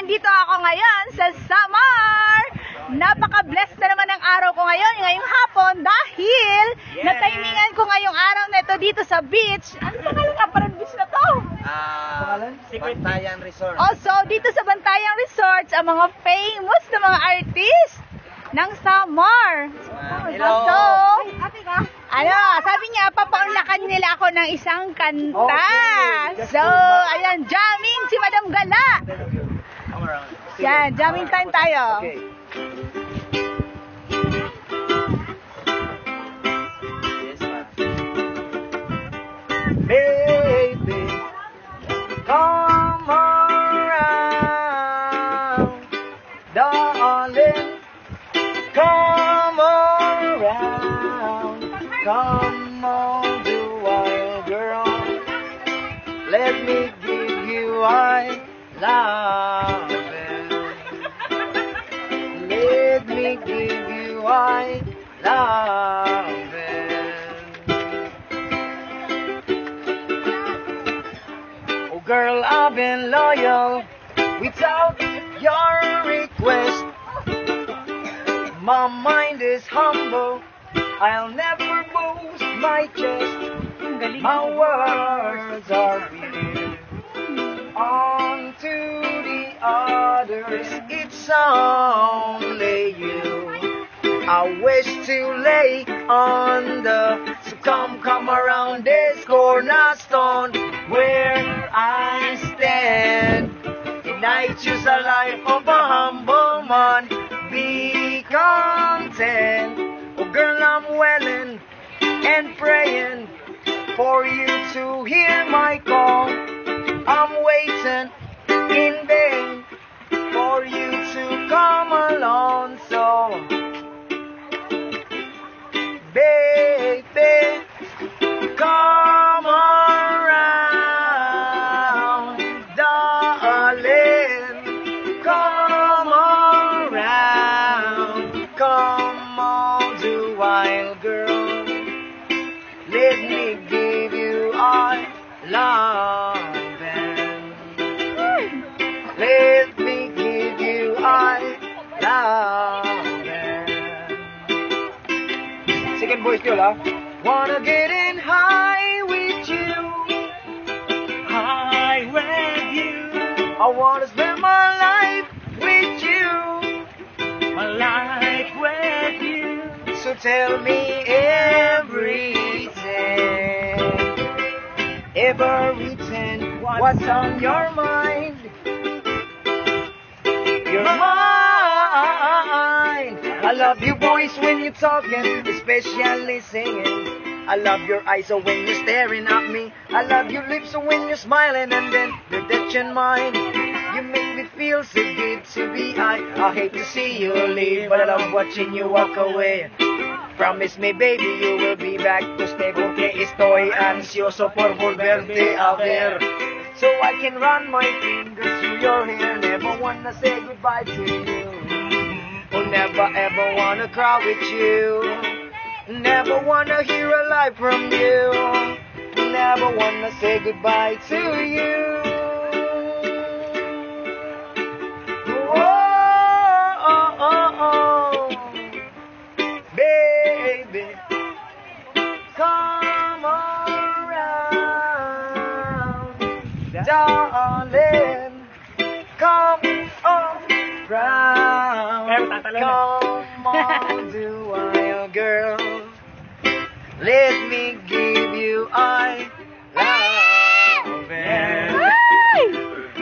nandito ako ngayon sa Samar. Napaka-blessed na naman ang araw ko ngayon, ngayong hapon, dahil Yes. natimingan ko ngayong araw na ito dito sa beach. Ano pa nga parang beach na to? Ah, Bantayan Resort. Also, dito sa Bantayang Resorts, ang mga famous na mga artist ng Samar. Ah, hello. So, ano, sabi niya, papaunlakan nila ako ng isang kanta. Okay. So, ayan, jamming si Madam Gala. Around. Yan, jamming time tayo. Okay. Yes, ma'am. Baby, come around, darling. Come around, come girl, I've been loyal without your request. My mind is humble. I'll never boast my chest. My words are weird. On to the others, it's only you. I wish to lay on the so come come around this cornerstone where praying for you to hear my call. I'm waiting in vain for you to come along. So, baby, come around, darling. Love. Let me give you all love. Second voice yun, ha? Wanna get in high with you. High with you. I wanna spend my life with you. My life with you. So tell me everything. Everything. What's on your mind? Your mind. I love your voice when you're talking, especially singing. I love your eyes so when you're staring at me. I love your lips so when you're smiling and then you're touching mine. You make me feel so good to be I. I hate to see you leave, but I love watching you walk away. Promise me, baby, you will be back to stay porque estoy ansioso por volverte a ver. So I can run my fingers through your hair. Never wanna say goodbye to you. Oh, never ever wanna cry with you. Never wanna hear a lie from you. Never wanna say goodbye to you. Darling. Come around. Come on, do wild girl. Let me give you I love Ay!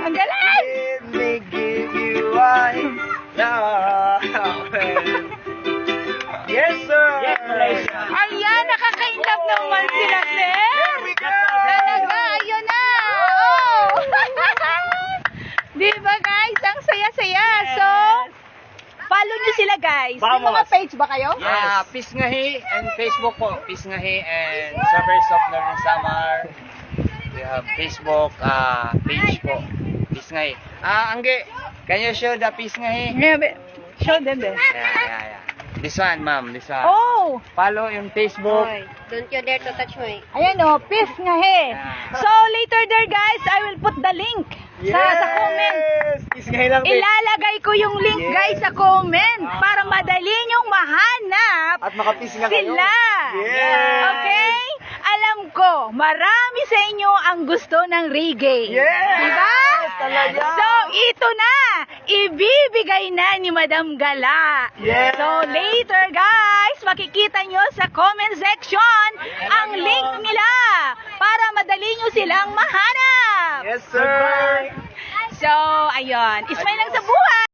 Ang galing! Let me give you I love Yes, sir. Yes, Malaysia. Ayan, nakaka-inlove naman sila, sir. There we go. Talaga, ayun na. Oh. Di ba guys? Ang saya-saya. So, follow nyo sila guys. May Vamos. mga page ba kayo? Ah, Pisngahi and Facebook po. Pisngahi and Suburbs of Northern Samar. We have Facebook ah, page po. Pisngahi. Ah, Angge, can you show the Pisngahi? Yeah, but- Show them this. Yeah, yeah, yeah. This one, ma'am. This one. Oh, Follow yung Facebook. Don't you dare to touch my... ayan oh, peace nga he. Yeah. So later there guys, I will put the link sa sa comment. Yes, lang, babe. Ilalagay ko yung link Yes. guys sa comment para madali niyong mahanap At makapis nga kayo. sila. Yes. Okay? Alam ko, marami sa inyo ang gusto ng reggae. Yes. Diba? Talaga. So, ito na. Ibibigay na ni Madam Gala. Yes. So, later guys, makikita nyo sa comment section ang link nila para madali nyo silang mahanap. Yes, sir. So, ayun. Ismail lang sa buhay.